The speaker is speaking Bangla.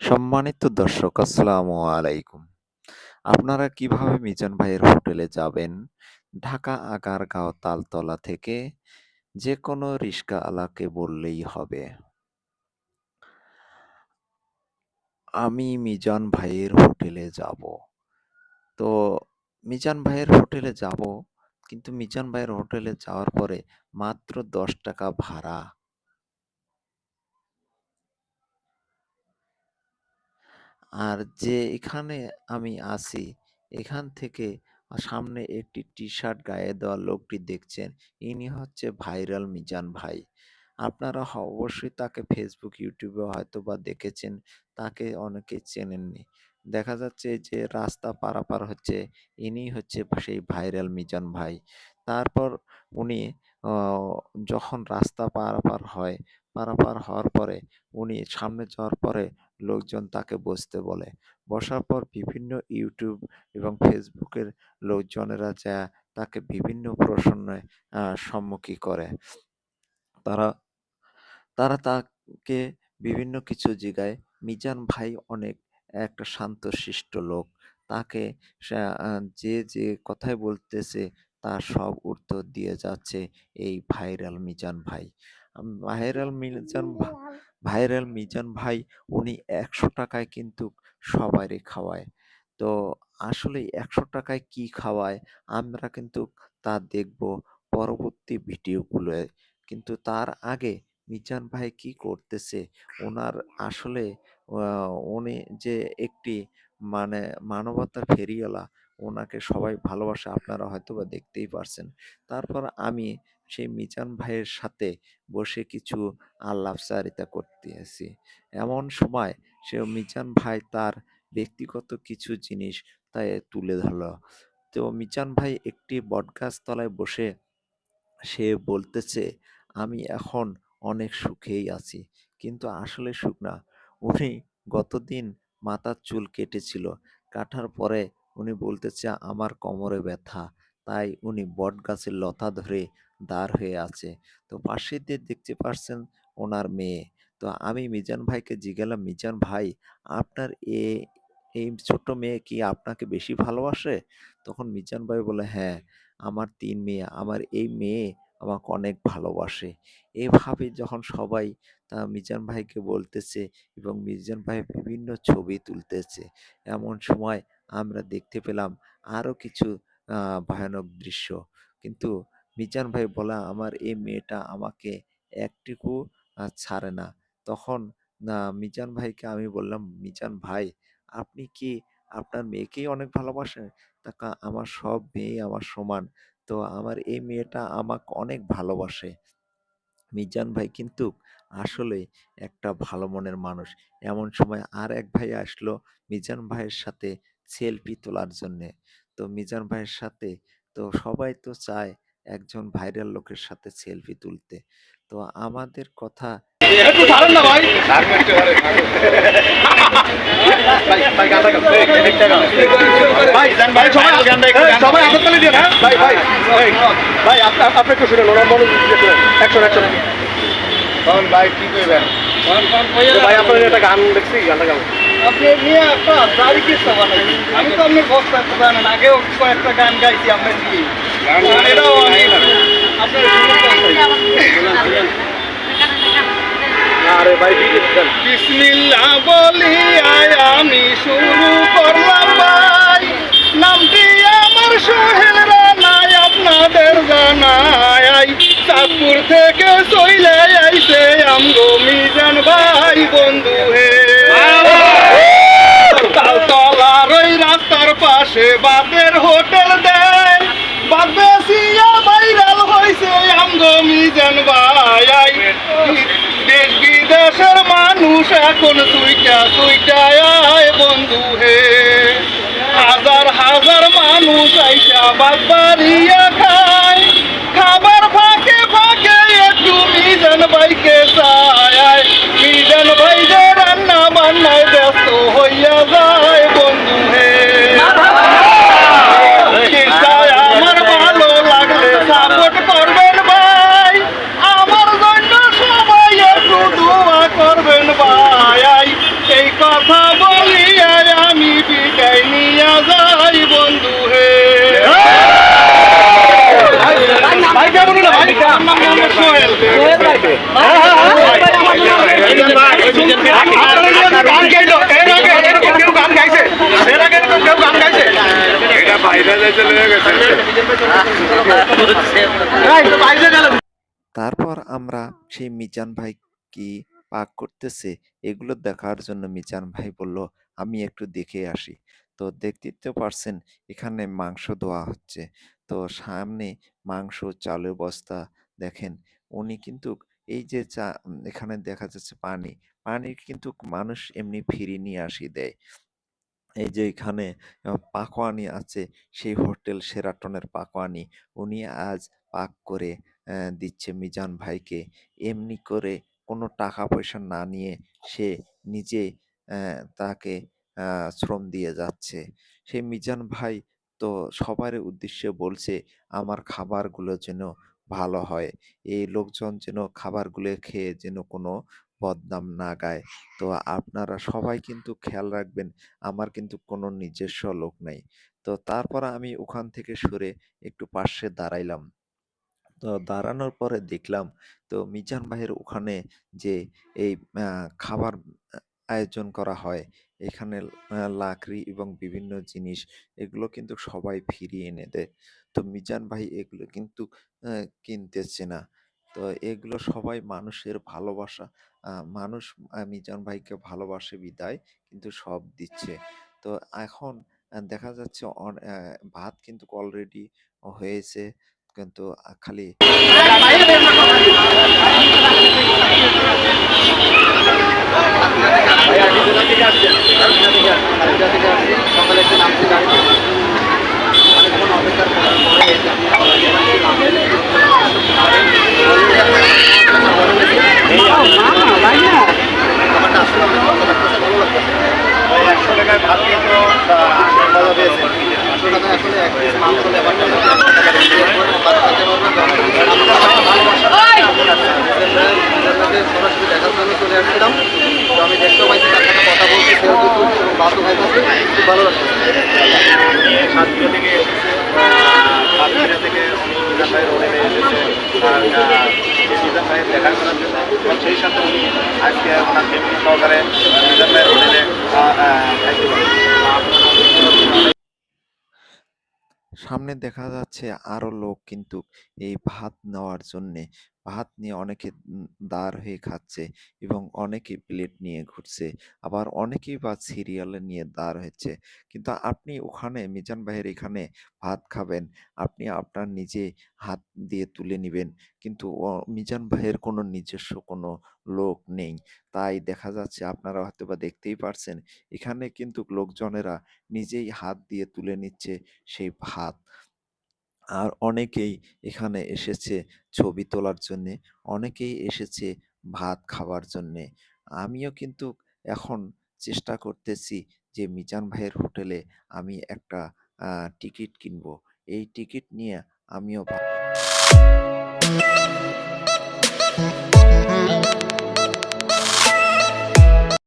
সম্মানিত দর্শক আসসালামু আলাইকুম। আপনারা কীভাবে মিজান ভাইয়ের হোটেলে যাবেন? ঢাকা আগারগাঁও তালতলা থেকে যেকোনো রিস্কাওয়ালাকে বললেই হবে। আমি মিজান ভাইয়ের হোটেলে যাব। তো মিজান ভাইয়ের হোটেলে যাব, কিন্তু মিজান ভাইয়ের হোটেলে যাওয়ার পরে মাত্র ৳১০ ভাড়া। আর যে এখানে আমি আছি, এখান থেকে সামনে একটি টি-শার্ট গায়ে দেওয়া লোকটি দেখছেন, ইনি হচ্ছে ভাইরাল মিজান ভাই। আপনারা অবশ্যই তাকে ফেসবুক ইউটিউবে হয়তো বা দেখেছেন, তাকে অনেকে চেনেননি। দেখা যাচ্ছে যে রাস্তা পারাপার হচ্ছে, ইনি হচ্ছে সেই ভাইরাল মিজান ভাই। তারপর উনি যখন রাস্তা পারাপার হয়, পারাপার হওয়ার পরে উনি সামনে যাওয়ার পরে লোকজন তাকে বসতে বলে। বসার পর বিভিন্ন ইউটিউব এবং ফেসবুকের লোকজনেরা যায়া তাকে বিভিন্ন প্রশ্নে সম্মুখী করে। তারা তারা তাকে বিভিন্ন কিছু জিগায়। মিজান ভাই অনেক একটা শান্তশিষ্ট লোক। তাকে যে, যে কথাই বলতেছে তার সব উত্তর দিয়ে যাচ্ছে এই ভাইরাল মিজান ভাই। ভাইরাল মিজান ভা ভাইরাল মিজান ভাই উনি একশো টাকায় কিন্তু সবাইরে খাওয়ায়। তো আসলে একশো টাকায় কি খাওয়ায় আমরা কিন্তু তা দেখব পরবর্তী ভিডিওগুলোয়। কিন্তু তার আগে মিজান ভাই কি করতেছে, ওনার আসলে উনি যে একটি মানে মানবতা ফেরিওয়ালা, ওনাকে সবাই ভালোবাসে আপনারা হয়তোবা দেখতেই পারছেন। তারপর আমি সেই মিজান ভাইয়ের সাথে বসে কিছু আলাপচারিতা করতেছি। এমন সময় সে মিজান ভাই তার ব্যক্তিগত কিছু জিনিস তাই তুলে ধরল। তো মিজান ভাই একটি বটগাছ তলায় বসে সে বলতেছে, "আমি এখন অনেক সুখেই আছি।" কিন্তু আসলে সুখ না। উনি গতদিন মাথার চুল কেটেছিল। কাটার পরে উনি বলতেছে, "আমার কোমরে ব্যথা।" তাই উনি বটগাছের লতা ধরে দাঁড় হয়ে আছে। তো পাশে দিয়ে দেখতে পারছেন ওনার মেয়ে। তো আমি মিজান ভাইকে জিজ্ঞালাম, "মিজান ভাই, আপনার এ এই ছোট্ট মেয়ে কি আপনাকে বেশি ভালোবাসে?" তখন মিজান ভাই বলে, "হ্যাঁ, আমার তিন মেয়ে। আমার এই মেয়ে আমাকে অনেক ভালোবাসে।" এভাবে যখন সবাই তা মিজান ভাইকে বলতেছে এবং মিজান ভাই বিভিন্ন ছবি তুলতেছে। এমন সময় আমরা দেখতে পেলাম আরও কিছু ভয়ানক দৃশ্য। কিন্তু মিজান ভাই বলা "আমার এই মেয়েটা আমাকে একটুকু ছাড়ে না।" তখন মিজান ভাইকে আমি বললাম, "মিজান ভাই, আপনি কি আপনার মেয়েকেই অনেক ভালোবাসেন?" তা কা "আমার সব মেয়েই আমার সমান। তো আমার এই মেয়েটা আমাকে অনেক ভালোবাসে।" মিজান ভাই কিন্তু আসলে একটা ভালো মনের মানুষ। এমন সময় আর এক ভাই আসলো মিজান ভাইয়ের সাথে সেলফি তোলার জন্যে। তো মিজান ভাইয়ের সাথে তো সবাই তো চায় একজন ভাইরাল লোকের সাথে সেলফি তুলতে। তো আমাদের কথা একটু ছাড়েন না ভাই। হ্যাঁ আমি তো আপনার থাকতে জানেন আগেও কয়েকটা গান গাইছি আপনার বিসমিল্লাহ বলি আমি শুরু করলাম ভাই। নামটি মিজান ভাই দেশ বিদেশের মানুষ এখন তুইটা তুইটা আয় বন্ধু হে। হাজার হাজার মানুষ আইসা বাড়িয়া খায়। তারপর আমরা সেই মিজান ভাই কি পাক করতেছে, এগুলো দেখার জন্য মিজান ভাই বলল, আমি একটু দেখে আসি। তো দেখতেই তো পারছেন, এখানে মাংস ধোয়া হচ্ছে। তো সামনে মাংস চালের বস্তা দেখেন, উনি কিন্তু এই যে চা এখানে দেখা যাচ্ছে পানি পানি কিন্তু মানুষ এমনি ফিরি নিয়ে আসি দেয়। এই যে এখানে পাকোয়ানি আছে, সেই হোটেল সেরাটনের পাকোয়ানি। উনি আজ পাক করে দিচ্ছে মিজান ভাইকে। এমনি করে কোনো টাকা পয়সা না নিয়ে সে নিজে তাকে শ্রম দিয়ে যাচ্ছে। সেই মিজান ভাই তো সবার উদ্দেশ্যে বলছে, আমার খাবারগুলো যেন ভালো হয়। এই লোকজন যেন খাবারগুলো খেয়ে যেন কোনো বদনাম না গায় তো আপনারা সবাই কিন্তু খেয়াল রাখবেন আমার কিন্তু কোনো নিজস্ব লোক নাই। তো তারপর আমি ওখান থেকে সরে একটু পাশে দাঁড়াইলাম। তো দাঁড়ানোর পরে দেখলাম তো মিজান ভাইয়ের ওখানে যে এই খাবার আয়োজন করা হয়, এখানে লাকড়ি এবং বিভিন্ন জিনিস এগুলো কিন্তু সবাই ফিরিয়ে এনে দেয়। তো মিজান ভাই এগুলো কিন্তু কিনতেছে না। তো এগুলো সবাই মানুষের ভালোবাসা। মানুষ আ মিজান ভাইকে ভালোবাসে বিদায়, কিন্তু সব দিচ্ছে। তো এখন দেখা যাচ্ছে ভাত কিন্তু অলরেডি হয়েছে। কিন্তু খালি একশো টাকায় ভাত দিয়ে তো মজা পেয়েছে একশো টাকা আসলে এক পিস মাংস ব্যাপারটা সরাসরি দেখার জন্য চলে আসছিলাম তো আমি দেখতে পাইছি তার সাথে কথা বলছি সেও কিন্তু বাসু খাইতেছে খুব ভালো লাগছে। সামনে দেখা যাচ্ছে আরও লোক কিন্তু এই ভাত নেওয়ার জন্যে ভাত নিয়ে অনেকে দাঁড় হয়ে খাচ্ছে এবং অনেকে প্লেট নিয়ে ঘুরছে। আবার অনেকেই বা সিরিয়ালে নিয়ে দাঁড় হয়েছে। কিন্তু আপনি ওখানে মিজান ভাইয়ের এখানে ভাত খাবেন, আপনি আপনার নিজে হাত দিয়ে তুলে নেবেন কিন্তু মিজান ভাইয়ের কোনো নিজস্ব কোনো লোক নেই। তাই দেখা যাচ্ছে আপনারা হয়তোবা দেখতেই পারছেন, এখানে কিন্তু লোকজনেরা নিজেই হাত দিয়ে তুলে নিচ্ছে সেই ভাত। আর অনেকেই এখানে এসেছে ছবি তোলার জন্যে, অনেকেই এসেছে ভাত খাওয়ার জন্যে। আমিও কিন্তু এখন চেষ্টা করতেছি যে মিজান ভাইয়ের হোটেলে আমি একটা টিকিট কিনবো। এই টিকিট নিয়ে আমিও